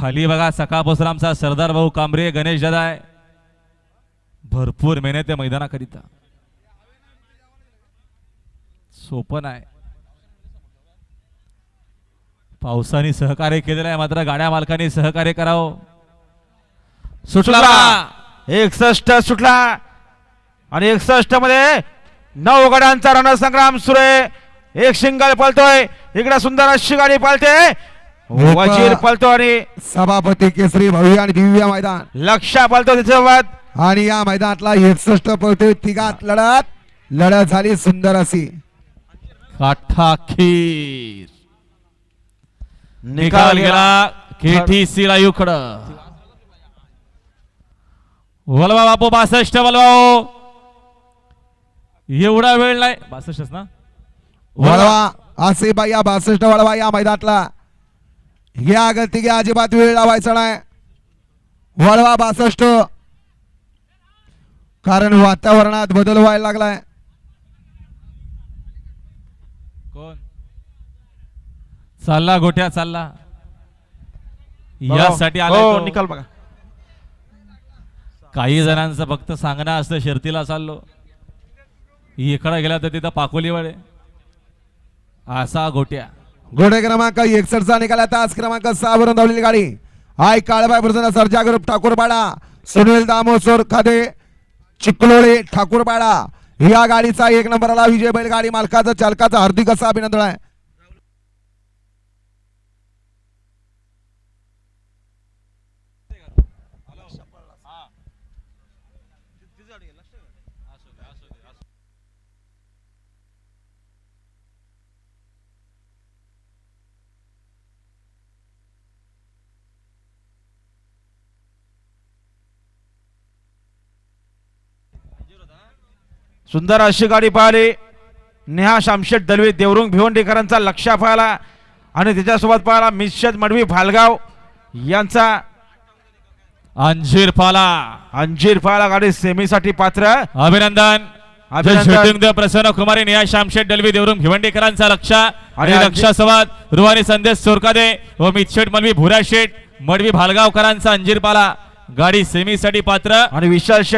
खाली बघा सकाळपासून आमचा सरदार भाऊ कांबरे गणेश दादा आहे. भरपूर मेहनत आहे मैदानाकरिता. सोपं आहे पावसाने सहकार्य केलेलं आहे मात्र गाड्या मालकाने सहकार्य करावं. सुटला. एकसष्ट सुटला. आणि एकसष्टमध्ये नऊ गड्यांचा रणसंग्राम सुरू आहे. एक शिंगल पळतोय. इकडे सुंदर अशी गाडी पळते वजीर पळतो आणि सभापती केसरी भव्य आणि दिव्य मैदान. लक्षा पळतो त्याच्यासोबत आणि या मैदानातला एकसष्ट पळतोय. तिघात लढत. लढत झाली सुंदर अशी. काठाखीर. निकाल निकाल गेला केटीसी लायूकड वलवा बापू बासष्ट वलवा एवढा वेळ नाही. बासष्टच ना? वळवा असे बाई या बासष्ट वळवा या मैदानातला. घ्या गती घ्या अजिबात वेळ लावायचा नाही. वळवा बासष्ट. कारण वातावरणात बदल व्हायला लागलाय. कोण? चालला गोट्या चालला. बघा. यासाठी आलाय हो, तो. निकाल बघा. काही जणांचं फक्त सांगणं असतं शर्तीला चाललो. इकडे गेला तर तिथं पाकोली वळे असा गोट्या. घोडे क्रमांक एकसष्टचा निकाला तास क्रमांक सहा वरून धावलेली गाडी. आय काळबाई प्रसन्न सरजा ग्रुप ठाकूरपाडा. सुनील दामोसोर खादे चिकलोळे ठाकूरपाडा. या गाडीचा एक नंबरला विजय बैलगाडी मालकाचा चालकाचं हार्दिक असं अभिनंदन आहे. सुंदर अशी गाडी पाहिली. नेहा शामशेट दलवी देवरुंग भिवंडीकरांचा लक्षा पाहिला आणि त्याच्यासोबत पाहिला मिश्यद मडवी फालगाव यांचा अंजीर पाला. अंजीर पाहिला गाडी सेमीसाठी पात्र. अभिनंदन. प्रसन्न कुमारी निया शामशेट दलवी देवरुम भिवंडीकरांचा लक्ष. आणि लक्षासोबत रुवानी संदेश सोरकादे व मितशेट मलवी भुरा शेठ मडवी भालगावकरांचा अंजीर पाला. गाडी सेमीसाठी पात्र. आणि विशाल शेट